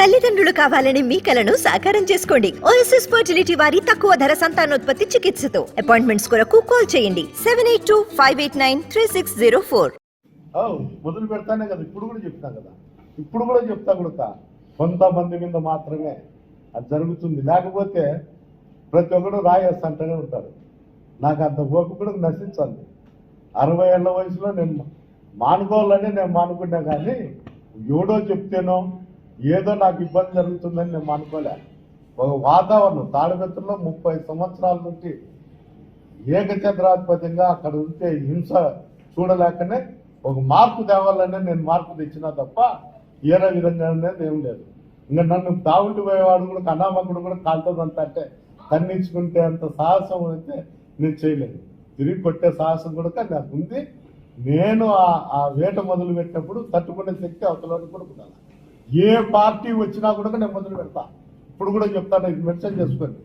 తల్లిదండ్రులు కావాలని మీ కలను సాకారం చేసుకోండి. ఓఎస్ఎస్ ఫర్టిలిటీ వారి తక్కువ ధర సంతానోత్పత్తి చికిత్సతో. అపాయింట్మెంట్స్ కొరకు కాల్ చేయండి. Seven eight two five eight nine three six zero four మొదలు పెడతానే కదా. ఇప్పుడు కూడా చెప్తా కదా. ఇప్పుడు కూడా చెప్తా కూడా కొంతమంది మీద మాత్రమే అది జరుగుతుంది. లేకపోతే ప్రతి ఒక్కడు రాయేస్తంటూనే ఉంటాడు. నాకు అంత ఓపిక కూడా నశించండి. అరవై ఏళ్ళ వయసులో నేను మానుకోవాలని నేను మానుకున్నా కానీ ఎవడో చెప్తేనో ఏదో నాకు ఇబ్బంది జరుగుతుందని నేను అనుకోలే. ఒక వాతావరణం తాడిపెత్తుల్లో ముప్పై సంవత్సరాల నుండి ఏకచంద్రాధిపత్యంగా అక్కడ ఉంటే హింస చూడలేకనే ఒక మార్పు తేవాలనే నేను మార్పు తెచ్చినా తప్ప ఏరే విధంగా అనేది ఏం లేదు. ఇంకా నన్ను తాగుంటి పోయేవాడు కూడా కన్నామకుడు కూడా కాలుతుందంత అంటే ఖండించుకుంటే అంత సాహసం అయితే నేను చేయలేదు. తిరిగి కొట్టే సాహసం కూడా నాకు ఉంది. నేను ఆ- ఆ వేట మొదలు పెట్టినప్పుడు తట్టుకునే శక్తి అవతల కూడా ఉండాలి. ఏ పార్టీ వచ్చినా కూడా నేను మొదలు పెడతా. ఇప్పుడు కూడా చెప్తాను ఇది మెన్షన్ చేసుకోండి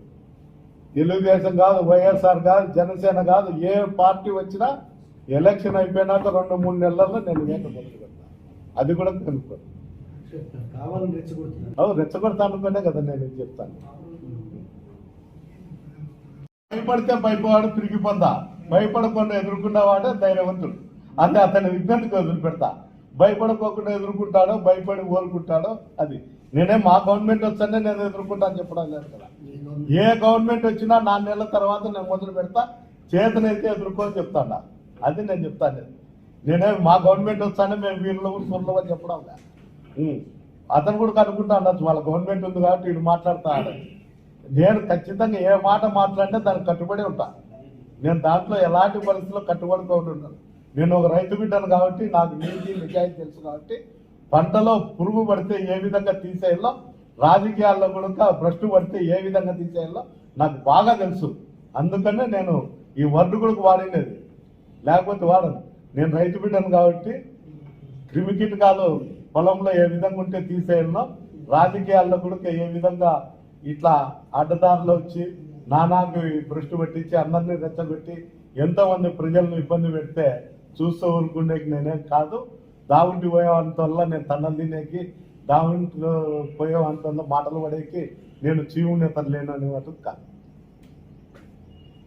తెలుగుదేశం కాదు వైఎస్ఆర్ కాదు జనసేన కాదు ఏ పార్టీ వచ్చినా ఎలక్షన్ అయిపోయినాక రెండు మూడు నెలల్లో నేను వేట మొదలు పెడతా. అది కూడా కనుక్కో కావాలని రెచ్చగొడతా అనుకునే కదా నేను చెప్తాను. భయపడితే భయపడు తిరిగిపోతా భయపడకుండా ఎదుర్కొన్నవాడే ధైర్యవంతుడు. అంటే అతని విజ్ఞతకు వదిలిపెడతా. భయపడకోకుండా ఎదుర్కొంటాడో భయపడి ఓరుకుంటాడో అది నేనే మా గవర్నమెంట్ వస్తేనే నేను ఎదుర్కొంటాను చెప్పడం లేదు కదా ఏ గవర్నమెంట్ వచ్చినా నాలుగు నెలల తర్వాత నేను మొదలు పెడతా చేతనైతే ఎదుర్కొని చెప్తాను అది నేను చెప్తాను నేనే మా గవర్నమెంట్ వస్తానే మేము వీళ్ళు సొల్లు అని చెప్పడం. ఉం. అతను కూడా కనుక్కుంటా ఉండొచ్చు వాళ్ళ గవర్నమెంట్ ఉంది కాబట్టి వీడు మాట్లాడుతా ఆడని. నేను ఖచ్చితంగా ఏ మాట మాట్లాడినా దానికి కట్టుబడి ఉంటా నేను దాంట్లో ఎలాంటి పరిస్థితుల్లో కట్టుబడుకోని ఉన్నాను నేను ఒక రైతు బిడ్డను కాబట్టి నాకు నీతి నిజాయితీ తెలుసు కాబట్టి పంటలో పురుగు పడితే ఏ విధంగా తీసేయాలో రాజకీయాల్లో కూడా భ్రష్టు పడితే ఏ విధంగా తీసేయాలో నాకు బాగా తెలుసు. అందుకనే నేను ఈ వర్డ్ కూడా వాడినది. లేకపోతే వాడను. నేను రైతు బిడ్డను కాబట్టి క్రిమి కీటకాలు పొలంలో ఏ విధంగా ఉంటే తీసేయాలనో రాజకీయాల్లో కూడా ఏ విధంగా ఇట్లా అడ్డదారులు వచ్చి నానాకు భ్రష్టు పట్టించి అందరినీ రెచ్చగొట్టి ఎంతోమంది ప్రజలను ఇబ్బంది పెడితే చూస్తూ ఊరుకునేకి నేనేం కాదు దావుంటి పోయేవంత వల్ల నేను తన్నలు తినేకి దావుంటి పోయేవంత మాటలు పడేకి నేను చీవుని లేను అనేవాడు కాదు.